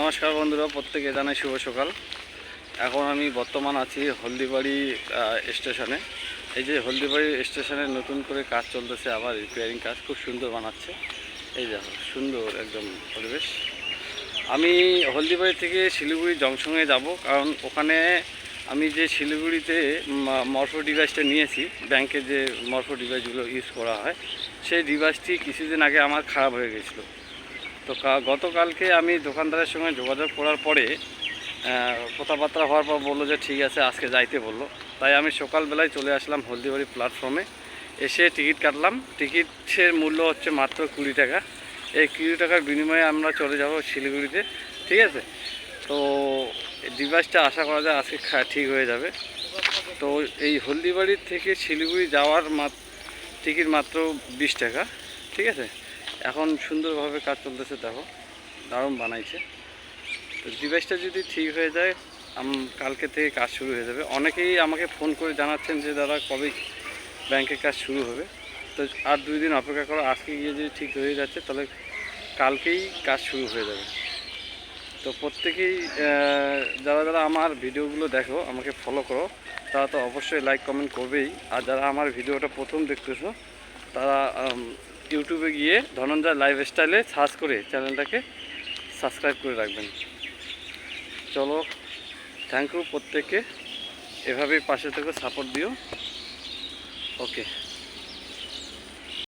নমস্কার বন্ধুরা, প্রত্যেকে জানাই শুভ সকাল। এখন আমি বর্তমান আছি হলদিবাড়ি স্টেশনে। এই যে হলদিবাড়ি স্টেশনে নতুন করে কাজ চলতেছে আবার রিপেয়ারিং কাজ, খুব সুন্দর বানাচ্ছে। এই দেখো, সুন্দর একদম পরিবেশ। আমি হলদিবাড়ি থেকে শিলিগুড়ি জংশনে যাব, কারণ ওখানে আমি যে শিলিগুড়িতে মরফো ডিভাইসটা নিয়েছি ব্যাংকে যে মরফো ডিভাইসগুলো ইউজ করা হয়, সেই ডিভাইসটি কিছুদিন আগে আমার খারাপ হয়ে গেছিল। তো গতকালকে আমি দোকানদারের সঙ্গে যোগাযোগ করার পরে কথাবার্তা হওয়ার পর বলল যে ঠিক আছে, আজকে যাইতে বলল। তাই আমি সকালবেলায় চলে আসলাম হলদিবাড়ি প্ল্যাটফর্মে এসে টিকিট কাটলাম। টিকিটের মূল্য হচ্ছে মাত্র কুড়ি টাকা। এই কুড়ি টাকার বিনিময়ে আমরা চলে যাব শিলিগুড়িতে, ঠিক আছে? তো ডিভাইসটা আশা করা যায় আজকে ঠিক হয়ে যাবে। তো এই হলদিবাড়ির থেকে শিলিগুড়ি যাওয়ার টিকিট মাত্র বিশ টাকা, ঠিক আছে? এখন সুন্দরভাবে কাজ চলতেছে, দেখো। দারুণ বানাইছে। তো ডিভাইসটা যদি ঠিক হয়ে যায় কালকে থেকে কাজ শুরু হয়ে যাবে। অনেকেই আমাকে ফোন করে জানাচ্ছেন যে, দাদা, কবে ব্যাংকের কাজ শুরু হবে? তো আর দুই দিন অপেক্ষা করো, আজকে গিয়ে যদি ঠিক হয়ে যাচ্ছে, তাহলে কালকেই কাজ শুরু হয়ে যাবে। তো প্রত্যেকেই যারা যারা আমার ভিডিওগুলো দেখো, আমাকে ফলো করো, তারা তো অবশ্যই লাইক কমেন্ট করবেই। আর যারা আমার ভিডিওটা প্রথম দেখতেছো, তারা ইউটিউবে গিয়ে ধনঞ্জয় লাইফ স্টাইলে সার্চ করে চ্যানেলটাকে সাবস্ক্রাইব করে রাখবেন। চলো থ্যাংক ইউ প্রত্যেককে। এভাবেই পাশে থেকে সাপোর্ট দিও। ওকে